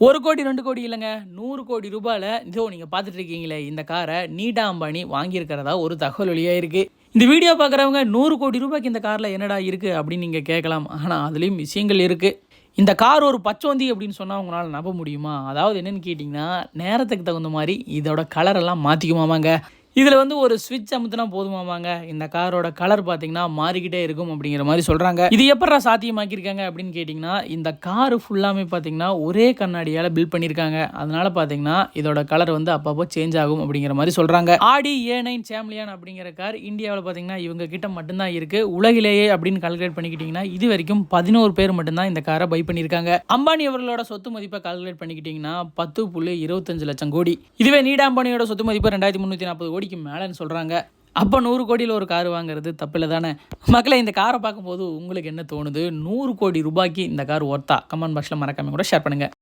ஒரு கோடி ரெண்டு கோடி இல்லைங்க. நூறு கோடி ரூபாயில் இதோ நீங்கள் பார்த்துட்டு இருக்கீங்களே இந்த காரை நீட்டா அம்பானி வாங்கியிருக்கிறதா ஒரு தகவல் வெளியாக இருக்குது இந்த வீடியோ பார்க்குறவங்க நூறு கோடி ரூபாய்க்கு இந்த காரில் என்னடா இருக்குது அப்படின்னு நீங்கள் கேட்கலாம். ஆனால் அதுலேயும் விஷயங்கள் இருக்குது இந்த கார் ஒரு பச்சோந்தி அப்படின்னு சொன்னால் உங்களால் நம்ப முடியுமா? அதாவது என்னென்னு கேட்டிங்கன்னா நேரத்துக்கு தகுந்த மாதிரி இதோட கலரெல்லாம் மாற்றிக்குமாமாங்க இதில் வந்து ஒரு ஸ்விட்ச் அமுத்தினா போதுமாமாங்க. இந்த காரோட கலர் பார்த்தீங்கன்னா மாறிக்கிட்டே இருக்கும் அப்படிங்கிற மாதிரி சொல்கிறாங்க இது எப்படா சாத்தியமாக்கியிருக்காங்க அப்படின்னு கேட்டிங்கன்னா இந்த கார் ஃபுல்லாமே பார்த்தீங்கன்னா ஒரே கண்ணாடியால் பில்ட் பண்ணியிருக்காங்க. அதனால பார்த்தீங்கன்னா இதோட கலர் வந்து அப்பப்போ சேஞ்ச் ஆகும் அப்படிங்கிற மாதிரி சொல்கிறாங்க ஆடி ஏ நைன் சேம்லியான் அப்படிங்கிற கார் இந்தியாவில் பார்த்தீங்கன்னா இவங்க கிட்ட மட்டும்தான் இருக்குது உலகிலேயே அப்படின்னு கால்குலேட் பண்ணிக்கிட்டிங்கன்னா இது வரைக்கும் பதினோரு பேர் மட்டும்தான் இந்த காரை பை பண்ணியிருக்காங்க. அம்பானி அவர்களோட சொத்து மதிப்பை கால்குலேட் பண்ணிக்கிட்டிங்கன்னா பத்து புள்ளி இருபத்தஞ்சு லட்சம் கோடி. இதுவே நீடா அம்பானியோட சொத்து மதிப்பு ரெண்டாயிரத்தி முந்நூற்றி நாற்பது கோடி. கோடிக்கு மேலேன்னு சொல்கிறாங்க அப்போ நூறு கோடியில் ஒரு கார் வாங்குறது தப்பில்லை தானே? மக்களை இந்த காரை பார்க்கும்போது உங்களுக்கு என்ன தோணுது? நூறு கோடி ரூபாய்க்கு இந்த கார் ஒர்த்தா கமெண்ட் பாக்ஸில் மறக்காம கூட ஷேர் பண்ணுங்கள்